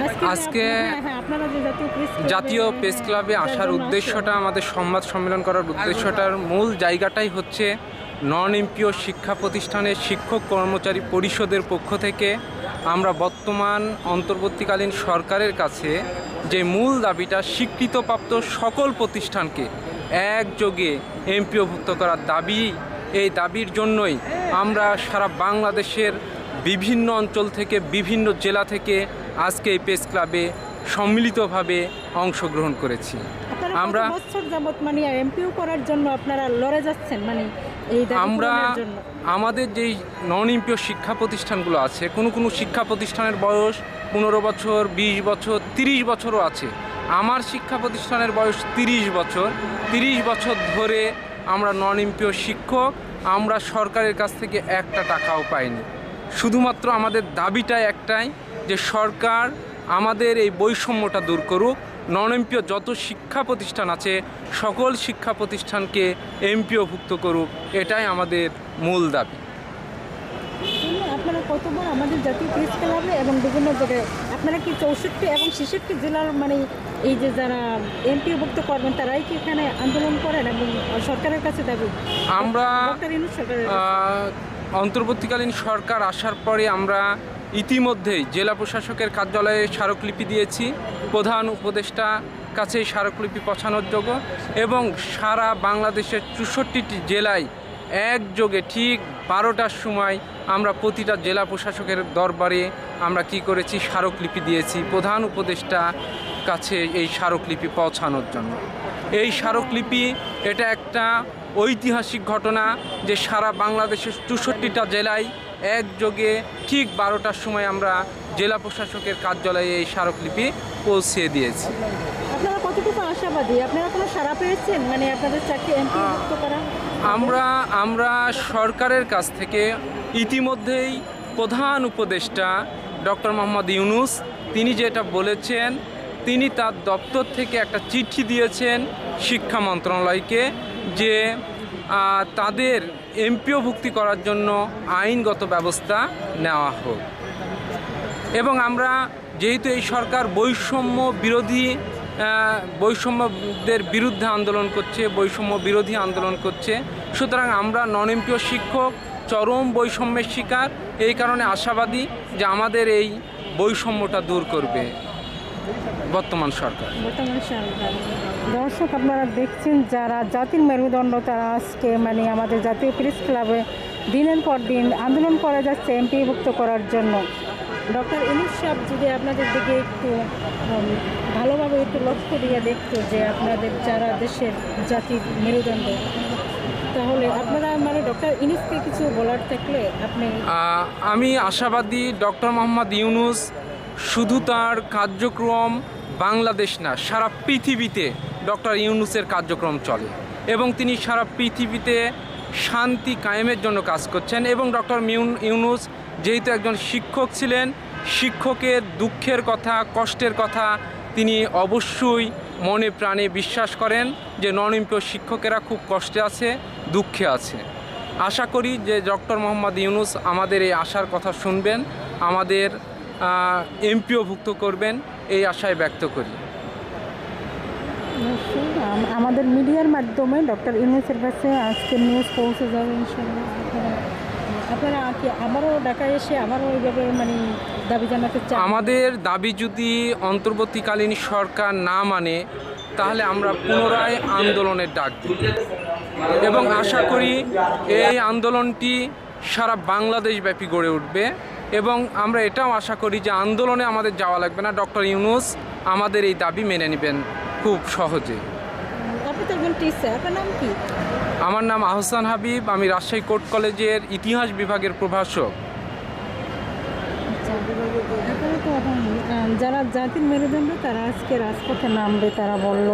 আজকে জাতীয় প্রেস ক্লাবে- আসার উদ্দেশ্যটা আমাদের সংবাদ সম্মেলন করার উদ্দেশ্যটার মূল জায়গাটাই হচ্ছে নন এমপিও শিক্ষা প্রতিষ্ঠানের শিক্ষক কর্মচারী পরিষদের পক্ষ থেকে আমরা বর্তমান অন্তর্বর্তীকালীন সরকারের কাছে যে মূল দাবিটা স্বীকৃতপ্রাপ্ত সকল প্রতিষ্ঠানকে একযোগে এমপিওভুক্ত করার দাবি, এই দাবির জন্যই আমরা সারা বাংলাদেশের বিভিন্ন অঞ্চল থেকে, বিভিন্ন জেলা থেকে আজকে এই প্রেস ক্লাবে সম্মিলিতভাবে অংশগ্রহণ করেছি। আমরা বছর যাবত মানে এমপিও করার জন্য আপনারা লড়ে যাচ্ছেন? মানে আমরা আমাদের যেই নন ইম্পিও শিক্ষা প্রতিষ্ঠানগুলো আছে কোনো কোনো শিক্ষা প্রতিষ্ঠানের বয়স পনেরো বছর বিশ বছর তিরিশ বছরও আছে। আমার শিক্ষা প্রতিষ্ঠানের বয়স তিরিশ বছর। তিরিশ বছর ধরে আমরা নন ইম্পিও শিক্ষক আমরা সরকারের কাছ থেকে একটা টাকাও পাইনি। শুধুমাত্র আমাদের দাবিটা একটাই যে সরকার আমাদের এই বৈষম্যটা দূর করুক নন এমপিও যত শিক্ষা প্রতিষ্ঠান আছে সকল শিক্ষা প্রতিষ্ঠানকে এমপিওভুক্ত করুক এটাই আমাদের মূল দাবি। আপনারা কতবার আমাদের জাতীয় প্রেস ক্লাবে এবং বিভিন্ন জায়গায় আপনারা কি চৌষট্টি এবং ছেষট্টি জেলার মানে এই যে যারা এমপিওভুক্ত করবেন তারাই কি এখানে আন্দোলন করেন এবং সরকারের কাছে দাবি? আমরা অন্তর্বর্তীকালীন সরকার আসার পরে আমরা ইতিমধ্যেই জেলা প্রশাসকের কার্যালয়ে স্মারকলিপি দিয়েছি। প্রধান উপদেষ্টা কাছে স্মারকলিপি পৌঁছানোর যোগ্য এবং সারা বাংলাদেশের চৌষট্টিটি জেলায় একযোগে ঠিক বারোটার সময় আমরা প্রতিটা জেলা প্রশাসকের দরবারে আমরা কি করেছি? স্মারকলিপি দিয়েছি। প্রধান উপদেষ্টা কাছে এই স্মারকলিপি পৌঁছানোর জন্য। এই স্মারকলিপি এটা একটা ঐতিহাসিক ঘটনা যে সারা বাংলাদেশের চৌষট্টিটা জেলায় একযোগে ঠিক বারোটার সময় আমরা জেলা প্রশাসকের কার্যালয়ে এই স্মারকলিপি পৌঁছে দিয়েছি। আপনারা কতটুকু আশাবাদী? আপনারা কোনো সারা পেয়েছেন? মানে আমরা আমরা সরকারের কাছ থেকে ইতিমধ্যেই প্রধান উপদেষ্টা ডক্টর মোহাম্মদ ইউনুস তিনি যেটা বলেছেন তিনি তার দপ্তর থেকে একটা চিঠি দিয়েছেন শিক্ষা মন্ত্রণালয়কে যে তাদের এমপিওভুক্তি করার জন্য আইনগত ব্যবস্থা নেওয়া হোক। এবং আমরা যেহেতু এই সরকার বৈষম্য বিরোধী বৈষম্যদের বিরুদ্ধে আন্দোলন করছে, বৈষম্য বিরোধী আন্দোলন করছে, সুতরাং আমরা নন এমপিও শিক্ষক, চরম বৈষম্যের শিকার, এই কারণে আশাবাদী যে আমাদের এই বৈষম্যটা দূর করবে। বর্তমান সরকার। বর্তমান সরকার। দর্শক আপনারা দেখছেন যারা জাতির মেরুদণ্ড তারা আজকে মানে আমাদের জাতীয় প্রেস ক্লাবে দিনের পর দিন আন্দোলন করা যাচ্ছে এমপিভুক্ত করার জন্য। ডক্টর ইনুস সাহেব যদি আপনাদের দিকে একটু ভালোভাবে একটু লক্ষ্য দিয়ে দেখতো যে আপনাদের যারা দেশের জাতির মেরুদণ্ড তাহলে আপনারা মানে ডক্টর কিছু বলার থাকলে আপনি আমি আশাবাদী ডক্টর মোহাম্মদ ইউনুস শুধু তার কার্যক্রম বাংলাদেশ না, সারা পৃথিবীতে ডক্টর ইউনুসের কার্যক্রম চলে এবং তিনি সারা পৃথিবীতে শান্তি কায়েমের জন্য কাজ করছেন এবং ডক্টর ইউনুস যেহেতু একজন শিক্ষক ছিলেন, শিক্ষকের দুঃখের কথা, কষ্টের কথা তিনি অবশ্যই মনে প্রাণে বিশ্বাস করেন যে নন এমপিও শিক্ষকেরা খুব কষ্টে আছে, দুঃখে আছে। আশা করি যে ডক্টর মোহাম্মদ ইউনুস আমাদের এই আশার কথা শুনবেন, আমাদের এমপিওভুক্ত করবেন। এই আশায় ব্যক্ত করি। আমাদের মিডিয়ার মাধ্যমে ডক্টর ইউনুসের কাছে আজকে নিউজ পৌঁছে যাবে ইনশাল্লাহ আপনারা কি আবারও ঢাকায় এসে আবারও এইভাবে মানে দাবি জানাতে চান? আমাদের দাবি যদি অন্তর্বর্তীকালীন সরকার না মানে তাহলে আমরা পুনরায় আন্দোলনের ডাক দিই এবং আশা করি এই আন্দোলনটি সারা বাংলাদেশ ব্যাপী গড়ে উঠবে। এবং আমরা এটাও আশা করি যে আন্দোলনে আমাদের যাওয়া লাগবে না। ডক্টর ইউনুস আমাদের এই দাবি মেনে নেবেন খুব সহজে। আমার নাম আহসান হাবিব আমি রাজশাহী কোর্ট কলেজের ইতিহাস বিভাগের প্রভাষক। আচ্ছা, যারা জাতির মেরুদণ্ড তারা আজকে রাজপথে নামবে তারা বলল।